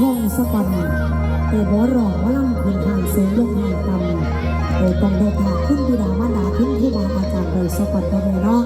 ห้องสกันเต่บอรองว่าล่ำเป็นทางสูงลงทางต่ำโดยต้องเดินทาขึ้นบิดามาดาขึ้นที่บาอาจารย์โดยสกันก็เลยเนาะ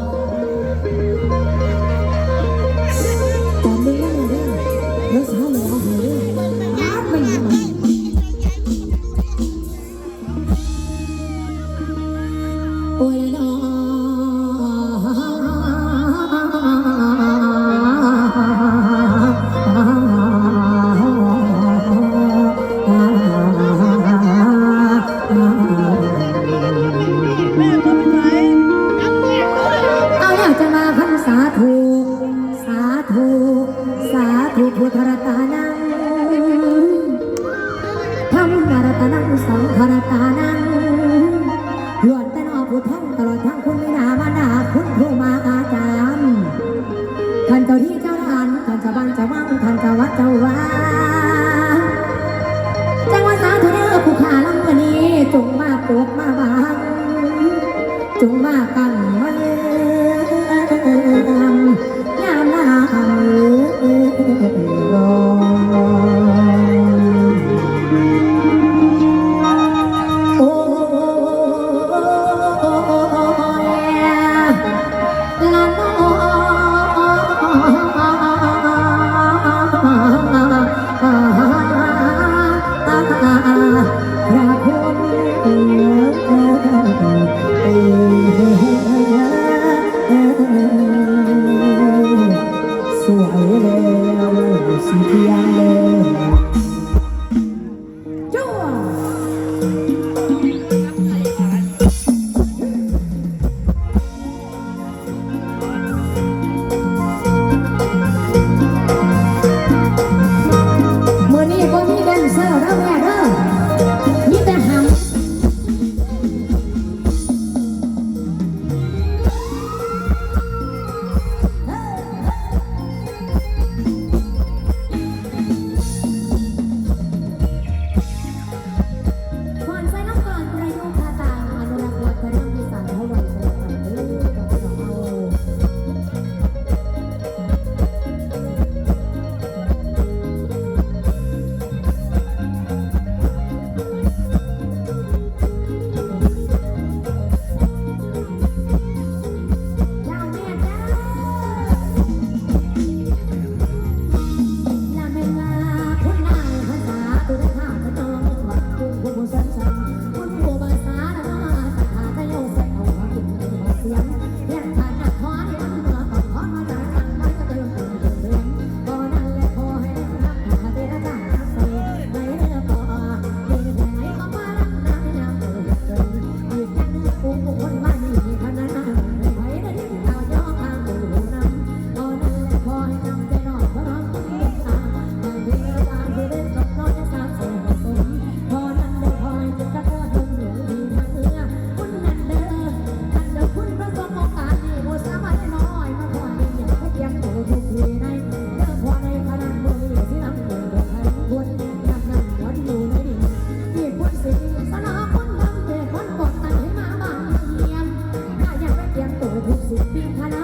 ศิลปินคณะ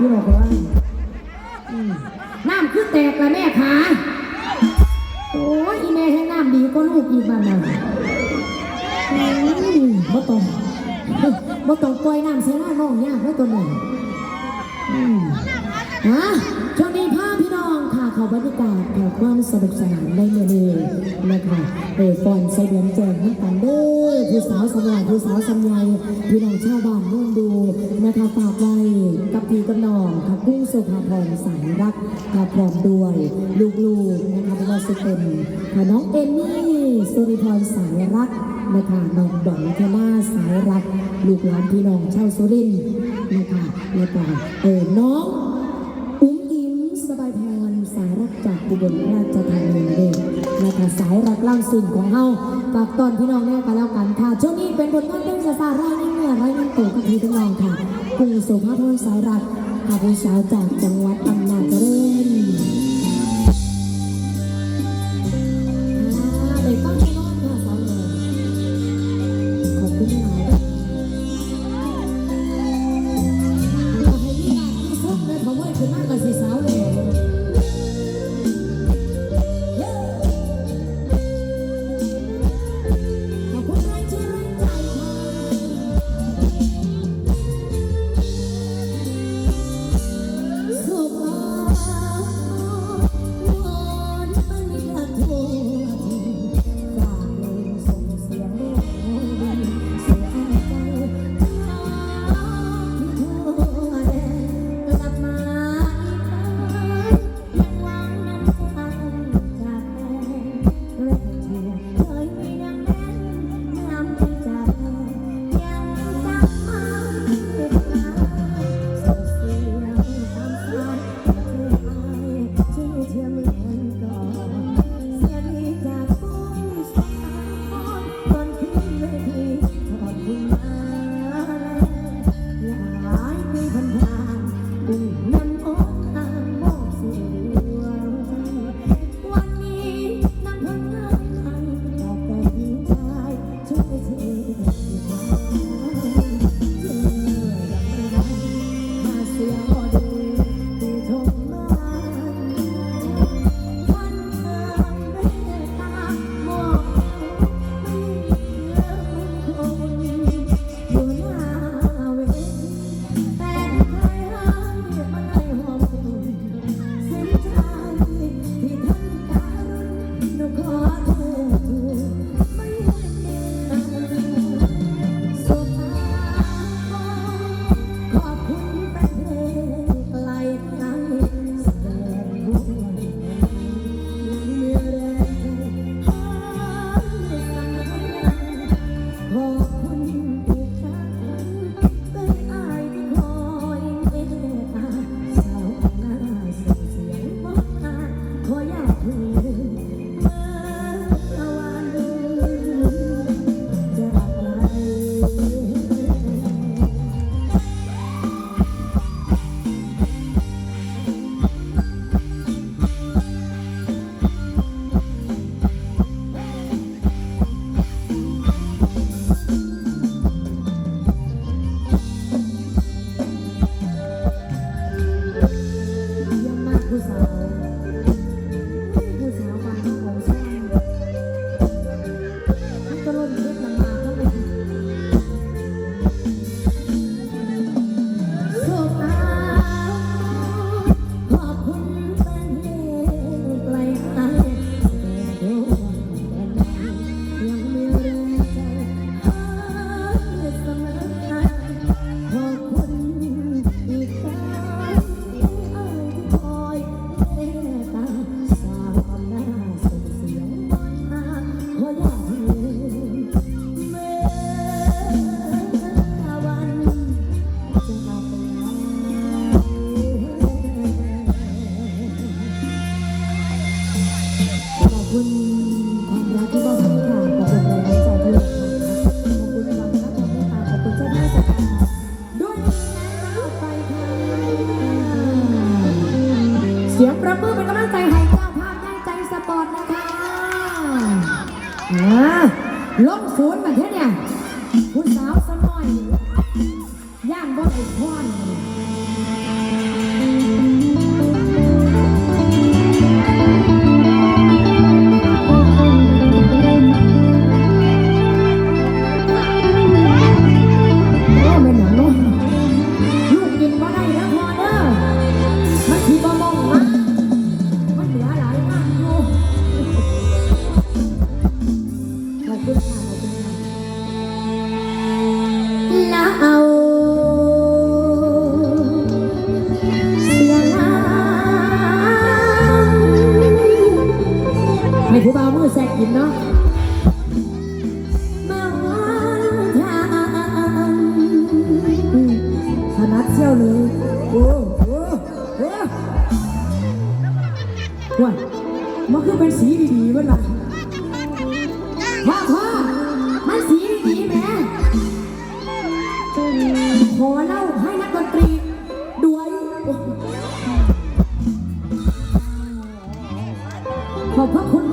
พี่บอกว่าอืมน้ำคือแตกละแม่ขาโอ้ยอีแม่ให้น้ำดีก็ลูกอีกบ้านน่ะบ่ต้องบ่ต้องปล่อยน้ำเสียหน้าน้องยากไว้ตัวหนึ่งอืมฮะช่ว น้องค่ะบรรยากาศแห่งความสนุกสนานในเมืองนี้นะคะเออก่อนใส่เดือนแจงให้กันเด้อผู้สาวสมัยผู้สาวสมัยพี่น้องชาวบ้านโน่นดูนะคะฝากไว้กับพี่กับน้องค่ะกุ้งสุภาพรสายรักค่ะพร้อมด้วยลูกๆนะคะไม่ว่าจะเป็นค่ะน้องเอมมี่สุริพรสายรักนะคะน้องดอนเทน่าสายรัก ลูกหลานพี่น้องชาวสุรินทร์นะคะแล้วก็เออน้อง สายรักจากบุบลราชธานีเด็กนะคะสายรักเล่าสิ่งของเฮาฝากตอนพี่น้องแน่กันแล้วกันค่ะช่วงนี้เป็นผลงานเพลงซาซาร่านเมื่อไร้น้ำตกกับพี่น้องค่ะกรุงสุภาพรสายรักค่ะผู้สาวจากจังหวัดอำนาจเจริญ นะ ผู้บ่าวมือแซกินเนาะถนัดเที่ยวเลยวัามันคือเป็นสีดีๆมันล่ะพ่อพ่อมันสีดีๆแม่ขอเล่าให้นักดนตรีด้วยขอบพระคุณ